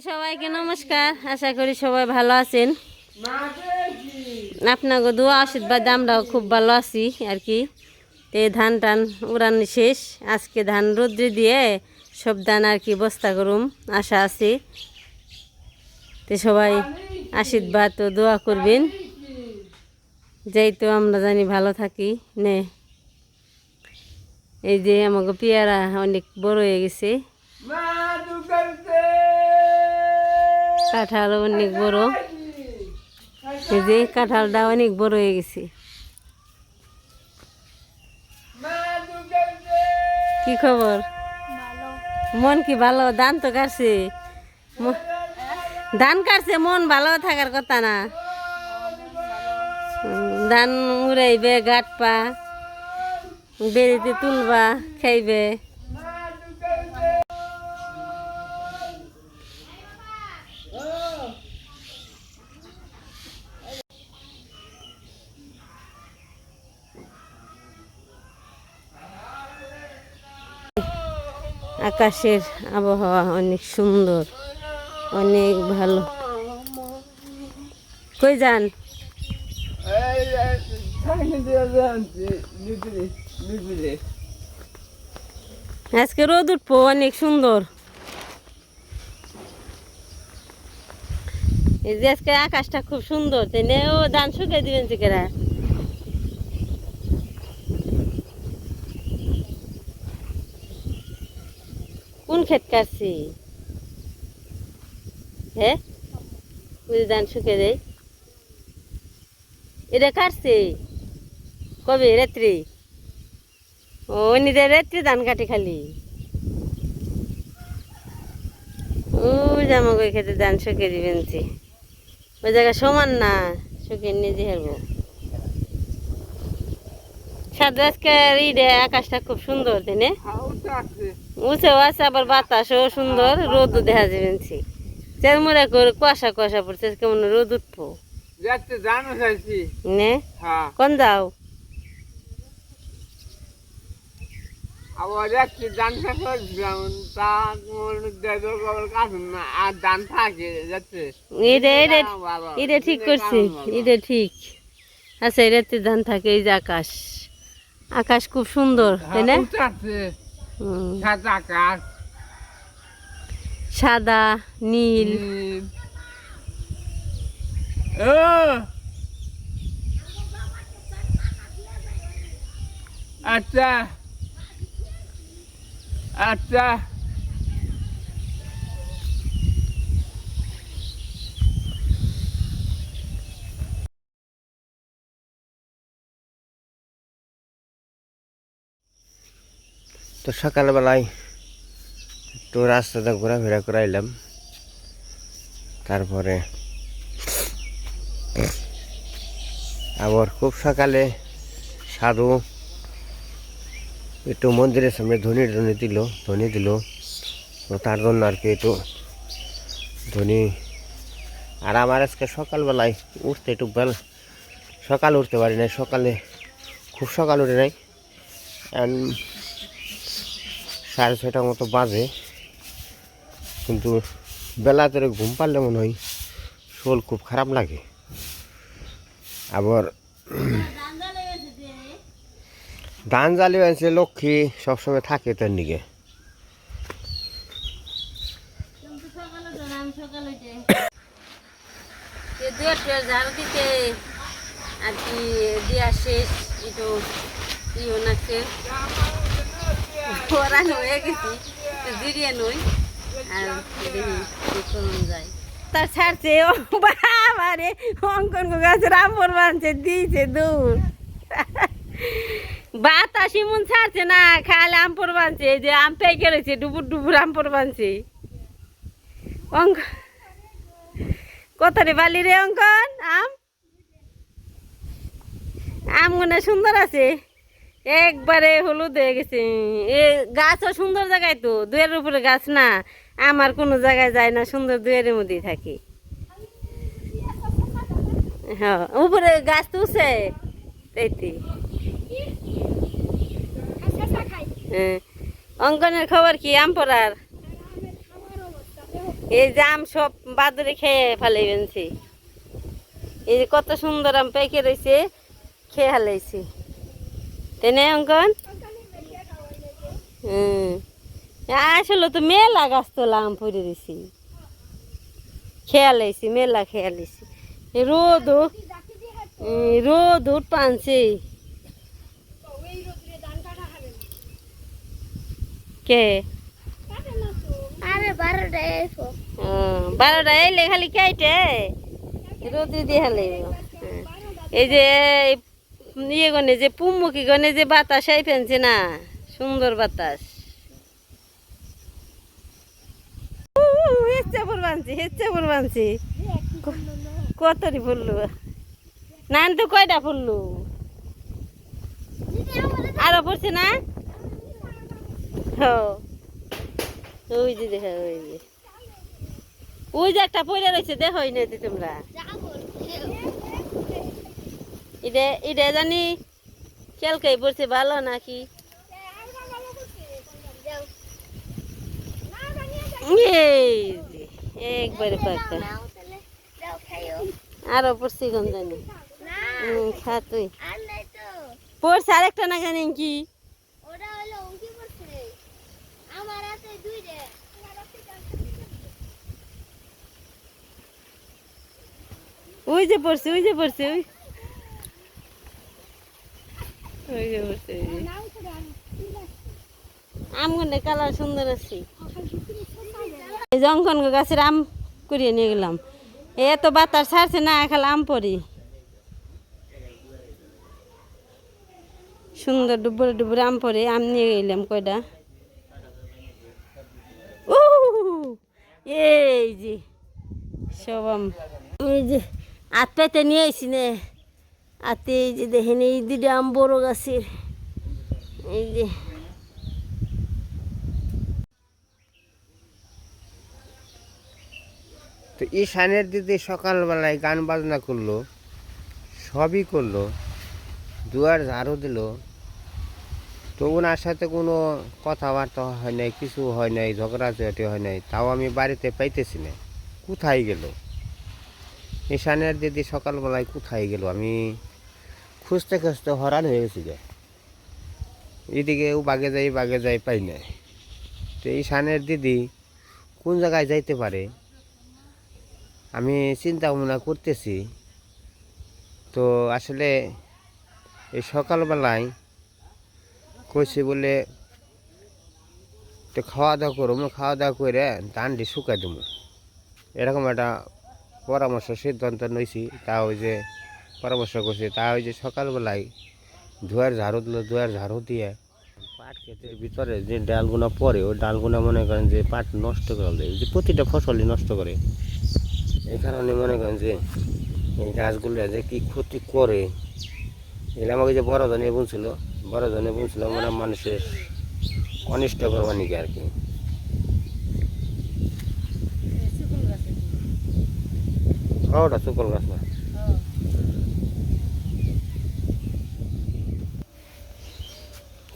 সবাইকে নমস্কার। আশা করি সবাই ভালো আছেন। আপনাকে দোয়া, আশীর্বাদ আমরাও খুব ভালো আছি আর কি। তো ধান টান উড়ান শেষ। আজকে ধান রোদ্রে দিয়ে সব ধান আর কি বস্তা করুম আশা আছে। তো সবাই আশীর্বাদ ও দোয়া করবেন। যেই তো আমরা জানি ভালো থাকি, নে। এই যে আমাকে পেয়ারা অনেক বড় হয়ে গেছে। কাঁঠাল অনেক বড়। যে কাঁঠালটা অনেক বড় হয়ে গেছে। কি খবর? মন কি ভালো? ধান তো কাটছে। ধান কাটছে, মন ভালো থাকার কথা না। ধান উড়াইবে গাট পা বেরিতে তুলবা, খাইবে। আকাশের আবহাওয়া অনেক সুন্দর, অনেক ভালো। কই যান? আজকে রোদ উঠবো, অনেক সুন্দর। এই যে আজকে আকাশটা খুব সুন্দর, তাই না? ও ধান শুকিয়ে দিবেন চিকেরা ক্ষেত কাটছি হ্যাঁ ধান শুকিয়ে দেয় এটা কাটছে কবে রাত্রি? ও নিজে রাত্রি ধান কাটে খালি। ও, জামা কই খেতে ধান শুকিয়ে দিবেন ওই জায়গা সমান না শুকিয়ে নিজে হারবো সাদা ইডে আকাশটা খুব সুন্দর, তাই না? উঁচেও আছে আবার বাতাসও সুন্দর রোদ দেখা যাবেন চেরমুড়া করে কুয়াশা কুয়াশা পড়ছে কেমন রোদ উঠবো। যাচ্ছে জানো চাইছি। নে হ্যাঁ। কোন যাও না ঠিক করছি এটা ঠিক। আচ্ছা এটাতে ধান থাকে এই যে আকাশ। আকাশ খুব সুন্দর তাই না? হ্যাঁ, উঠাচ্ছে হুম। সাদা আকাশ সাদা নীল। নীল। ও। আচ্ছা। আচ্ছা। তো সকালবেলায় একটু রাস্তাতে ঘোরাফেরা করাইলাম তারপরে আবার খুব সকালে সাধু একটু মন্দিরের সামনে ধনী ধনী দিল ধনী দিল। তো তার জন্য আর কি একটু ধনী। আর আমার আজকে সকালবেলায় উঠতে একটু বেল সকাল উঠতে পারি নাই, সকালে খুব সকাল উঠে নাই। And সাড়ে ছয়টার মতো বাজে। কিন্তু বেলা ধরে ঘুম পারলে মনে হয় শোল খুব খারাপ লাগে। আবার ধান জালি আছে লক্ষ্মী সবসময় থাকে তার দিকে আর কি দিয়া শেষ, একটু ইয়ে নাচে পরানো হয়ে গেছি জিরিয়ে নই আর দেখি যায়। তার ছাড়ছে ও বাবা রে অঙ্কন গাছ রামপুর বানছে দিয়েছে দূর বাতাসি মন ছাড়ছে না, খালে আমপুর এই যে আম পেকে রয়েছে ডুবুর ডুবুর আমপুর বানছে অঙ্ক কত রে বালি রে অঙ্কন আম? আম মনে সুন্দর আছে। একবারে হলুদ হয়ে গেছে। এ গাছও সুন্দর জায়গায় তো, দুয়ের উপরে গাছ না। আমার কোনো জায়গায় যায় না, সুন্দর দুয়ের মধ্যেই থাকি। হ্যাঁ উপরে গাছ তো উঠছে। এইটি হ্যাঁ অঙ্কনের খবর কি, আম পড়ার? এই যে আম সব বাদরে খেয়ে ফেলে ফেলছি। এই যে কত সুন্দর আম পেকে রয়েছে, খেয়ে ফেলাইছি তাই না অঙ্কন? হুম। আসলে তো মেলা গাছ তোলা আম পরে দিছি। খেয়ালাইছি মেলা খেয়াল খেয়ালাইছি রোদ রোদ উঠ পানছে। কে? বারোটা এলে খালি খাইটে রোদি দিয়ে হালে এই যে ইয়ে গনে যে পুমুখী গনে যে বাতাস আই ফেনছে না, সুন্দর বাতাস। হেচ্ছে পর বানছি হেচ্ছে পর বানছি। কতরি ফুললু। না তো কয়টা ফুললু? আরও পড়ছে না? ওই যে দেখা, ওই যে। ওই যে একটা পড়ে রয়েছে, দেখো তোমরা। এটা এটা জানি কেলকাই পড়ছে ভালো নাকি? একবারে পাকা আরও পড়ছি কোন জানি? খা তুই। পড়ছে আরেকটা না জানি কি? ওই যে পড়ছে, ওই যে পড়ছে, ওই ওই যে পড়ছে ওই যে আমগুলো কালার সুন্দর আছে। এই জঙ্কন গাছের আম কুড়িয়ে নিয়ে গেলাম। এ তো বাতাস ছাড়ছে না খালি আম পরি সুন্দর ডুবরে ডুবরে আম পরে আম নিয়ে গেলাম কয়টা? উ এই যে সব আম। এই যে আত পেতে নিয়ে আইসি নে। আতে এই যে দেখেন, এই দুটো আম বড় গাছের। এই যে। তো ঈশানের দিদি সকালবেলায় গান বাজনা করল, সবই করল, দুয়ার ঝাড়ু দিল। তো ওনার সাথে কোনো কথাবার্তা হয় নাই, কিছু হয় নাই ঝগড়াঝাটি হয় নাই, তাও আমি বাড়িতে পাইতেছি না। কোথায় গেল? ঈশানের দিদি সকালবেলায় কোথায় গেল? আমি খুঁজতে খুঁজতে হরান হয়ে গেছি যে এদিকে ও বাগে যাই বাগে যাই পাই নাই। তো ঈশানের দিদি কোন জায়গায় যাইতে পারে? আমি চিন্তা ভাবনা করতেছি। তো আসলে এই সকালবেলায় কইছে বলে, তো খাওয়া দাওয়া করব খাওয়া দাওয়া করে ধানটি শুকাই দেবো এরকম একটা পরামর্শ সিদ্ধান্ত নিয়েছি তা ওই যে পরামর্শ করছি। তা ওই যে সকালবেলায় ধোয়ার ঝাড়ু দিল ধোয়ার ঝাড়ু দিয়ে পাট ক্ষেতের ভিতরে যে ডালগুনা পড়ে ওই ডালগুনা মনে করেন যে পাট নষ্ট করে দেয় যে প্রতিটা ফসলই নষ্ট করে। এই কারণে মনে করেন যে এই গাছগুলো যে কি ক্ষতি করে। এগুলো আমাকে যে বড় ধনে বুনছিল বড় ধনে বুনছিল মানে মানুষের অনিষ্ট করবার নাকি আর কি। হ্যাঁ, ওটা শুকল গাছ না।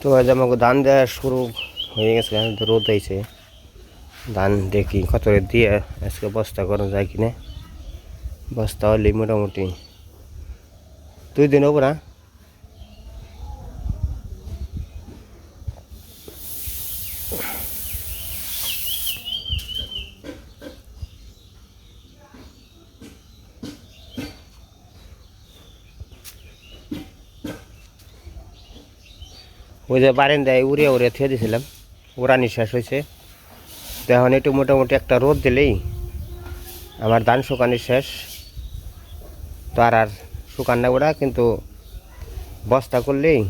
তো আজ আমাকে ধান দেওয়া শুরু হয়ে গেছে রোদ হয়েছে ধান দেখি কত দিয়ে আজকে বস্তা করা যায় কিনা? বস্তা হলে মোটামুটি। দুই দিন হব ওই যে বারেন্দায় উড়িয়ে উড়িয়ে থুয়ে দিয়েছিলাম উড়ানি শেষ হয়েছে তো এখন একটু মোটামুটি একটা রোদ দিলেই আমার ধান শুকানি শেষ। তো আর আর শুকান না ওরা কিন্তু বস্তা করলেই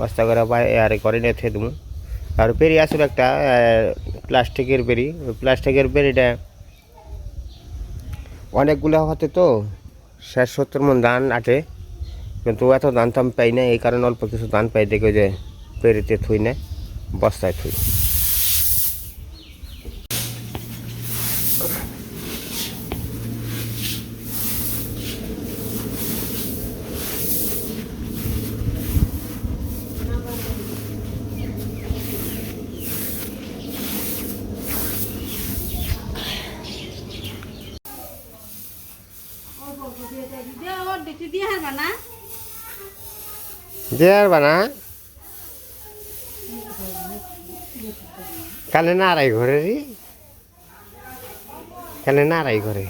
বস্তা করে আর ঘরে নিয়ে থুয়ে দেবো আর বেরি আসলে একটা প্লাস্টিকের বেরি। ওই প্লাস্টিকের বেরিটা অনেকগুলো হতে তো ষাট সত্তর মন ধান আটে। কিন্তু এত ধান তো আমি পাই না এই কারণে অল্প কিছু ধান পাই দেখে যে পেরিতে থুই না বস্তায় থুই। দেয়ার বানা? কালে নাড়াই ঘরে রে। কালে নাড়াই ঘরে।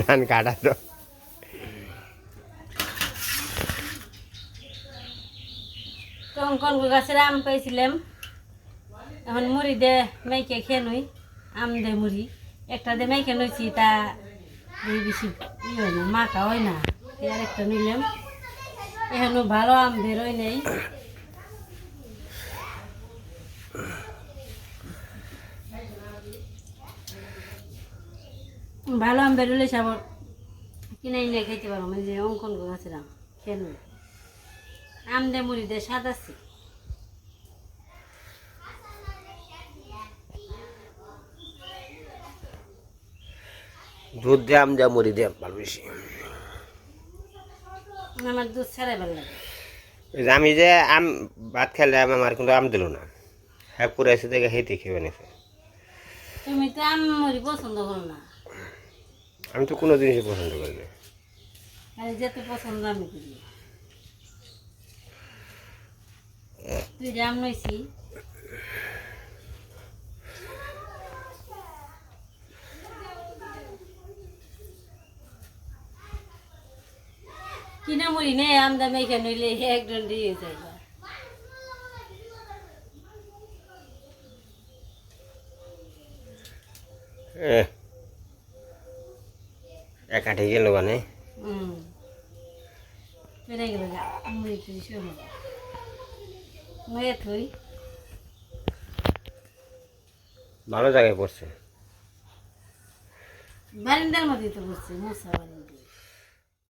ধান কাটা তো। কোন কোন গাছের আম পাইছিলাম। এখন মুড়ি দে, মেয়েকে খেয়ে নই। আম দে মুড়ি। একটা দে মেয়েকে নইছি, তা বেশি। মাখা হয় না। আর একটা নিলাম। এখনও ভালো আম বেরোয় নেই। ভালো আম বেরোলে সব কিনে নিয়ে খেতে পারো মানে যে অঙ্কন গাছের আম আম দে মুড়ি দে, স্বাদ দুধ দিয়ে আম দেওয়া মুড়ি দিয়ে ভালো বেশি আমার দুধ ছাড়াই ভালো লাগে যে আমি যে আম ভাত খেলে আমার কিন্তু আম দিল না। হ্যাঁ পুরো এসে দেখে হেঁটে খেয়ে তুমি তো আম মুড়ি পছন্দ করো না। আমি তো কোনো জিনিসই পছন্দ করি না। আর যেতে পছন্দ আমি করি তুই আম নইছি কিনা মুড়ি নে আম দামে এখানে নইলে একজন দিয়ে যায় এহ। একাঠে গেল মানে? হুম। পেরে গেল মুড়ি টুড়ি থই। ভালো জায়গায় পড়ছে। বারিন্দার মধ্যে তো বসছে মশা বারিন্দা